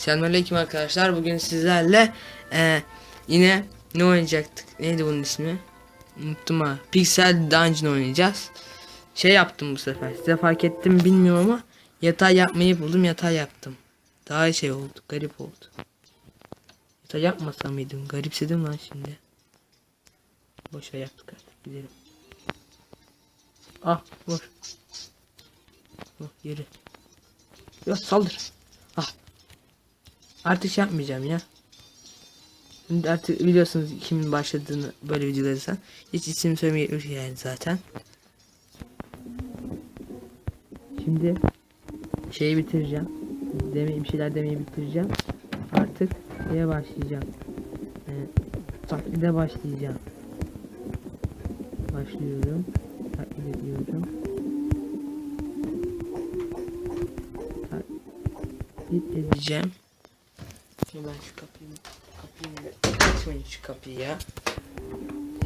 Selamünaleyküm arkadaşlar. Bugün sizlerle e, yine ne oynayacaktık? Neydi bunun ismi? Unuttum ha. Pixel Dungeon oynayacağız. Şey yaptım bu sefer. Size fark ettim bilmiyorum ama yatay yapmayı buldum. Yatay yaptım. Daha şey oldu. Garip oldu. Yatay yapmasam mıydım? Garipsedim lan şimdi. Boşa yaptık artık. Gidelim. Ah vur. Vur yeri. Ya saldır. Ah. Artık şey yapmayacağım ya. Artık biliyorsunuz kimin başladığını böyle videoları sen. Hiç isim söylemeye gerek yok yani zaten. Şimdi şeyi bitireceğim. Demeyi bir şeyler demeyi bitireceğim. Artık şeye başlayacağım. Ee, taklide başlayacağım. Başlıyorum. Taklit ediyorum. Taklit edeceğim. Ben şu kapıyı kapıyı açmayın şu kapıyı ya.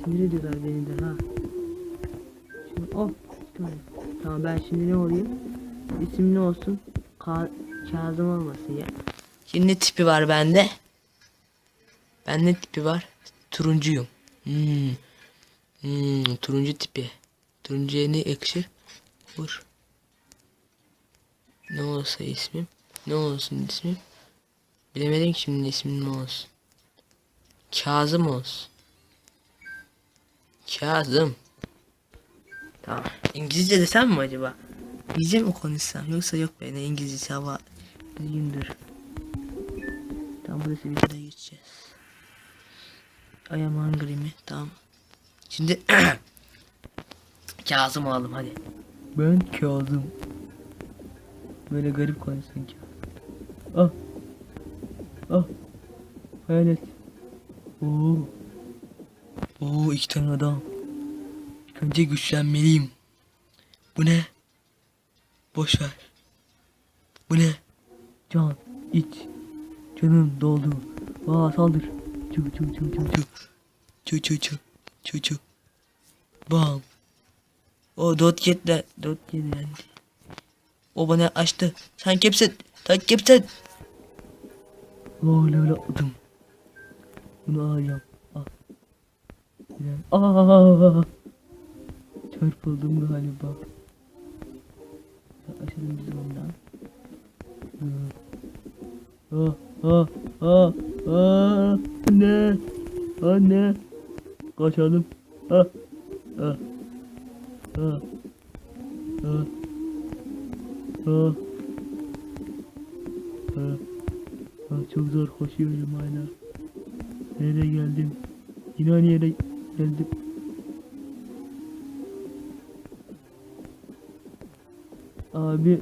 Sinir ediyorlar beni de ha. Şimdi oh tamam. Tamam ben şimdi ne olayım? İsim ne olsun? Ka Kazım olmasın ya. Şimdi ne tipi var bende? Ben ne tipi var? Turuncuyum. Hmm. Hmm, turuncu tipi. Turuncuya ne yakışır? Vur. Ne olsa ismim? Ne olsun ismim? Bilemedim ki şimdi ismim ne olsun. Kazım olsun. Kazım. Tamam. İngilizce desem mi acaba? İngilizce mi konuşsam? Yoksa yok be ne İngilizcesi hava düzgündür. Tamam burası bir de geçeceğiz. I am hungry mi? Tamam. Şimdi Kazım olalım hadi. Ben Kazım. Böyle garip konuşsun ki. Ah. Ah. Hayalet. Oo. Oo iki tane adam. Önce güçlenmeliyim. Bu ne? Boş ver. Bu ne? Can, iç. Canım doldu. Aa saldır. Çu çu çu çu çu. Çu çu çu. Çu çu. Bam. O dot yetti. Dot yetti. O bana açtı. Sen kimsin? Sen kimsin? Öyle öyle atladım. Bunu alacağım. Ah. Aa. Çarpıldım galiba. Açalım biz ondan. Ah, ah, ah, ah. Anne. Anne. Kaçalım. Ah. Ah. Ah. Ah. Ah. Ah. Çok zor koşuyorum hala. Nereye geldim? Yine aynı yere geldim. Abi.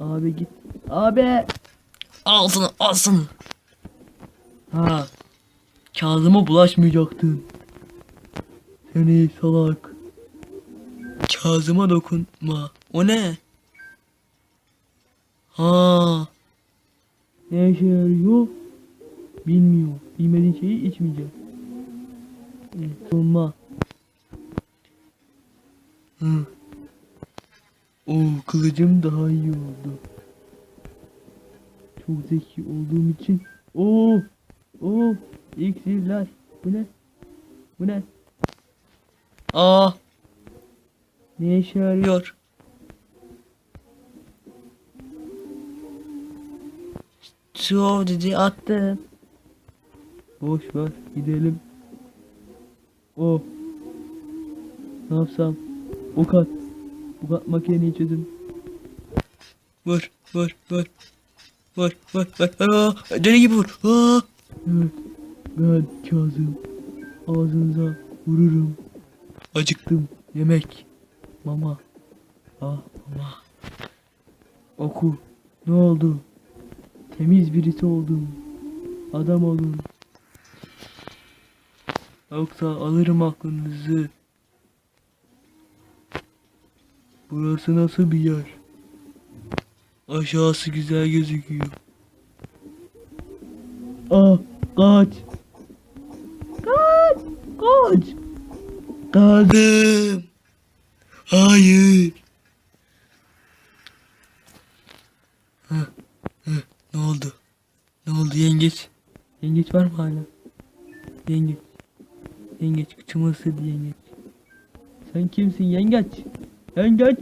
Abi git. Abi. Alsın alsın. Ha. Kazıma bulaşmayacaktın. Seni salak. Kazıma dokunma. O ne? Ha. Ne işe yarıyor? Bilmiyor. Bilmediğin şeyi içmeyeceğim. Olma. O kılıcım daha iyi oldu. Çok zeki olduğum için. Oo, oo, iksirler. Bu ne? Bu ne? Aa. Ne işe yarıyor? Su dedi attım. Boş ver gidelim. Oh. Ne yapsam? Ok at. Ok atmak en iyi çözüm. Vur vur vur. Vur vur vur. Aa, deli gibi vur. Aa. Evet. Ben Kazım. Ağzınıza vururum. Acıktım. Yemek. Mama. Ah mama. Oku. Ne oldu? Temiz birisi oldum. Adam olun. Yoksa alırım aklınızı. Burası nasıl bir yer? Aşağısı güzel gözüküyor. Ah, kaç. Kaç, kaç. Kaldım. Hayır. Heh, heh, oldu yengeç? Yengeç var mı hala? Yengeç. Yengeç kıçımı ısırdı yengeç. Sen kimsin yengeç? Yengeç.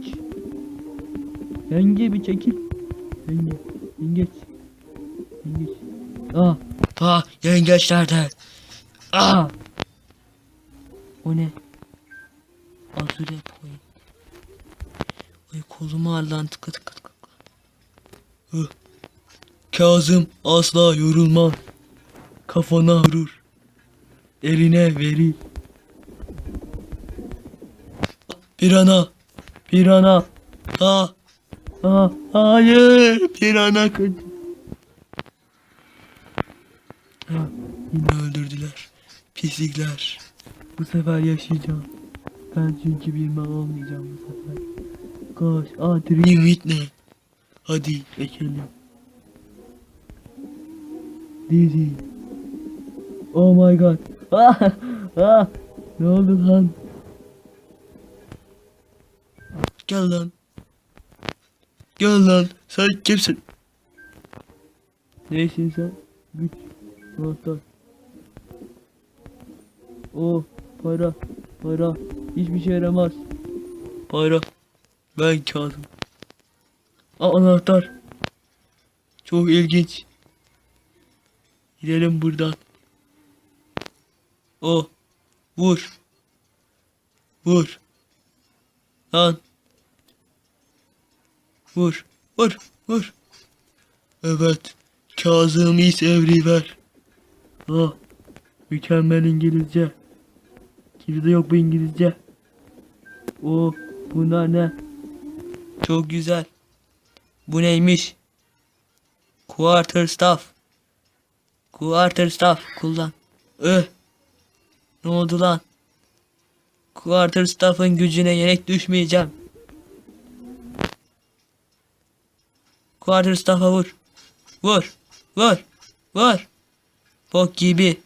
Yenge bir çekil. Yenge. Yengeç. Yengeç. Aa. Aa yengeç nerede? Aa. O ne? Azure point. Ay kolum ağrılan tıkı tıkı tıkı. Hı. Kazım asla yorulmaz. Kafana vurur. Eline verir. Pirana. Pirana. Ha. Ha. Hayır. Pirana kaç. Ha. Yine öldürdüler. Pislikler. Bu sefer yaşayacağım. Ben çünkü bir mal olmayacağım bu sefer. Koş. Aa Dream Whitney. Hadi ekelim. Dizzy. Oh my god. Ah, ah. Ne oldu lan? Gel lan. Gel lan. Sen kimsin? Neysin sen? Güç. Anahtar. Oh para. Para. Hiçbir şey yaramaz. Para. Ben Kazım. Aa, anahtar. Çok ilginç. Gidelim buradan. O. Vur. Vur. Lan. Vur. Vur. Vur. Evet. Kazım is everywhere. Ah. Mükemmel İngilizce. Kimde yok bu İngilizce. O. Bunlar ne? Çok güzel. Bu neymiş? Quarter staff. Quarter staff kullan. Öh. Ne oldu lan? Quarter staff'ın gücüne yenik düşmeyeceğim. Quarter staff'a vur. Vur. Vur. Vur. Bok gibi.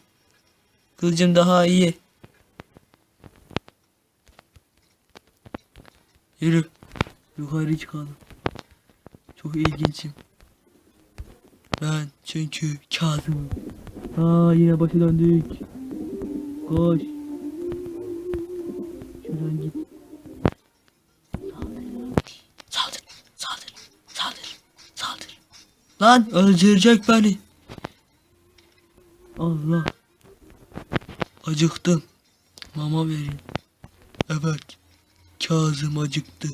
Kılıcım daha iyi. Yürü. Yukarı çıkalım. Çok ilginçim. Ben çünkü Kazım'ım. Aa yine başa döndük. Koş. Şuradan git. Saldır. Saldır. Saldır. Saldır. Lan öldürecek beni. Allah. Acıktım. Mama verin. Evet. Kazım acıktı.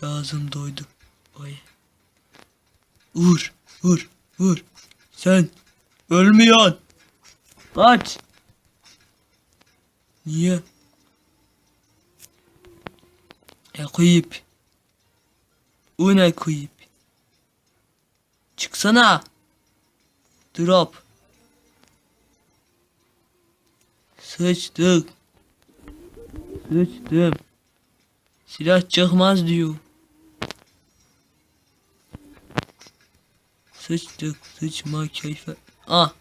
Kazım doydu. Oy. Vur, vur, vur. Sen ölmüyorsun. Kaç. Niye? E kuyup. O ne kuyup? Çıksana. Drop. Sıçtık. Sıçtım. Silah çıkmaz diyor. Sıçtık, sıçma keyfe. Ah,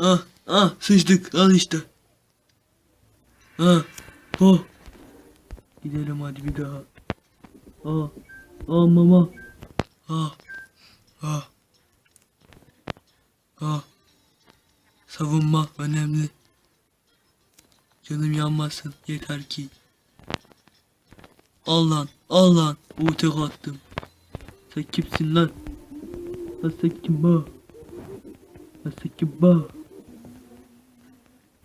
ah, ah, sıçtık, al işte. Ah, oh. Gidelim hadi bir daha. Ah, ah mama. Ah, ah. Ah. Savunma önemli. Canım yanmasın yeter ki. Al lan, al lan. O tek attım. Sen kimsin lan? Kim bu?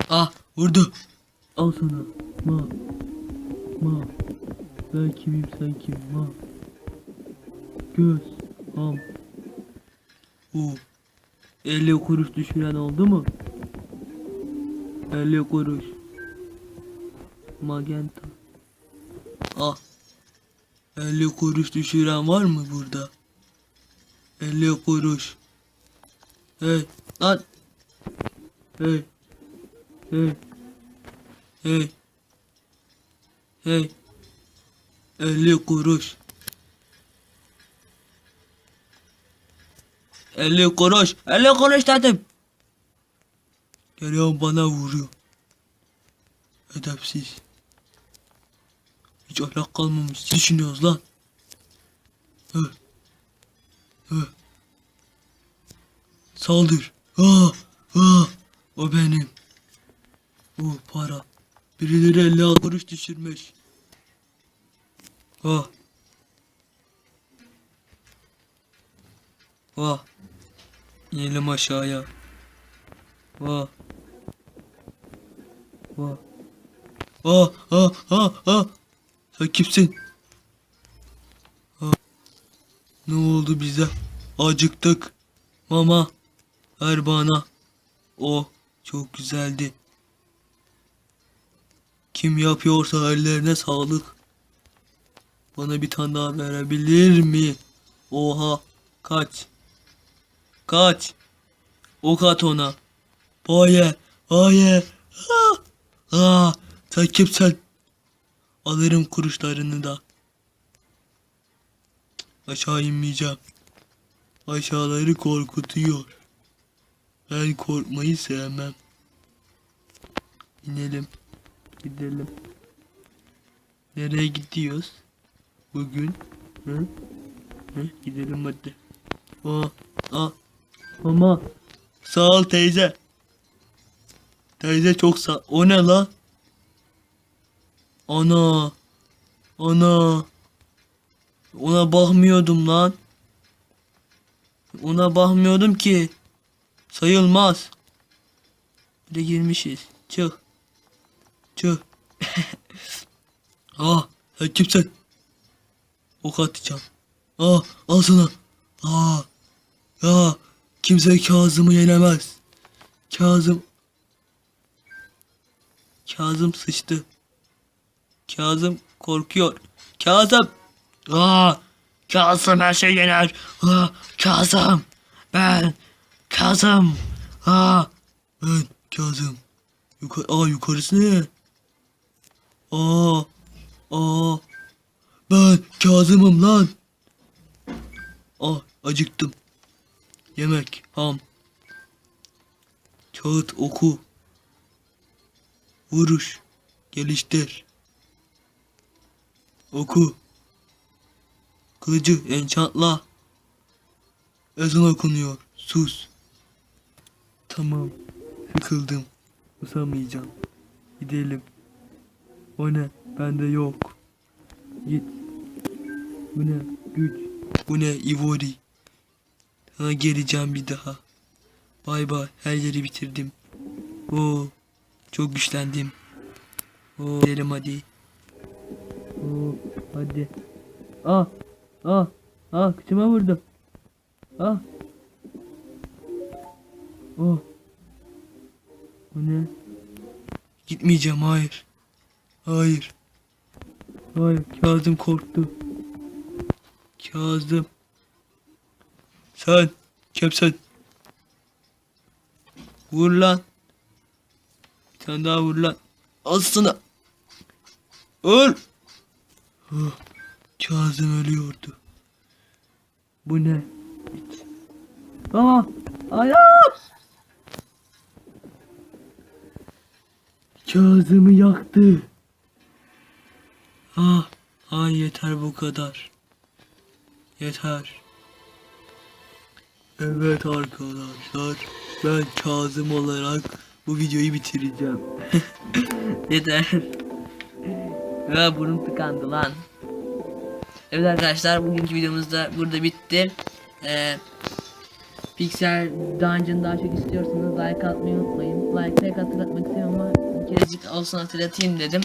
Ah, vurdu. Al sana. Ma. Ma. Ben kimim sen kim? Ma. Göz. Am. U. 50 kuruş düşüren oldu mu? 50 kuruş. Magenta. Ah. 50 kuruş düşüren var mı burada? 50 kuruş. Hey lan. Hey. Hey. Hey. Hey. 50 kuruş. 50 kuruş. 50 kuruş dedim. Geliyor bana vuruyor. Edepsiz. Hiç ahlak kalmamış. Düşünüyoruz lan? Hı. Saldır. Ah, ah, o benim. Bu para. Birileri 50 kuruş düşürmüş. Ah. Ah. İnelim aşağıya. Ah. Ah. Ah, ah, ah, ah. Sen kimsin? Ah. Ne oldu bize? Acıktık. Mama. Ver bana. O çok güzeldi. Kim yapıyorsa ellerine sağlık. Bana bir tane daha verebilir mi? Oha. Kaç. Kaç. Ok at ona. Hayır. Hayır. Ah. Ah. Sen? Alırım kuruşlarını da. Aşağı inmeyeceğim. Aşağıları korkutuyor. Ben korkmayı sevmem. İnelim. Gidelim. Nereye gidiyoruz? Bugün? Hı? Hı? Gidelim hadi. Aa, aa. Mama. Sağ ol teyze. Teyze çok sağ. O ne la? Ana. Ana. Ona bakmıyordum lan. Ona bakmıyordum ki. Sayılmaz. Bir de girmişiz. Çık. Çık. ah sen kimsin? Ok atacağım. Ah al sana. Ah. Ya kimse Kazım'ı yenemez. Kazım. Kazım sıçtı. Kazım korkuyor. Kazım. Ah. Kazım her şey yener. Ah, Kazım. Ben. Kazım. Ah. Ben Kazım. Yukarı, aa yukarısı ne? Aa. Aa. Ben Kazım'ım lan. Ah acıktım. Yemek, ham. Kağıt oku. Vuruş. Geliştir. Oku. Kılıcı enchantla. Ezan okunuyor. Sus. Tamam. Sıkıldım. Usamayacağım. Gidelim. O ne? Bende yok. Git. Bu ne? Güç. Bu ne? Ivory. Sana geleceğim bir daha. Bay bay. Her yeri bitirdim. Oo. Çok güçlendim. Oo. Gidelim hadi. Oo. Hadi. Ah. Ah. Ah. Kıçıma vurdu. Ah. Oh. Bu ne? Gitmeyeceğim hayır. Hayır. Hayır Kazım korktu. Kazım. Sen kimsin? Vur lan. Bir tane daha vur lan. Al sana. Öl. Kazım ölüyordu. Bu ne? Hiç. Aa! Ayağım! Kazım'ı yaktı. Ah, ah yeter bu kadar. Yeter. Evet arkadaşlar, ben Kazım olarak bu videoyu bitireceğim. yeter. Ya burnum tıkandı lan. Evet arkadaşlar bugünkü videomuz da burada bitti. Ee, Pixel Dungeon daha çok istiyorsanız like atmayı unutmayın. Like tek hatırlatmak istiyorum ama bir kerecik olsun hatırlatayım dedim.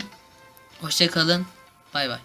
Hoşçakalın. Bay bay.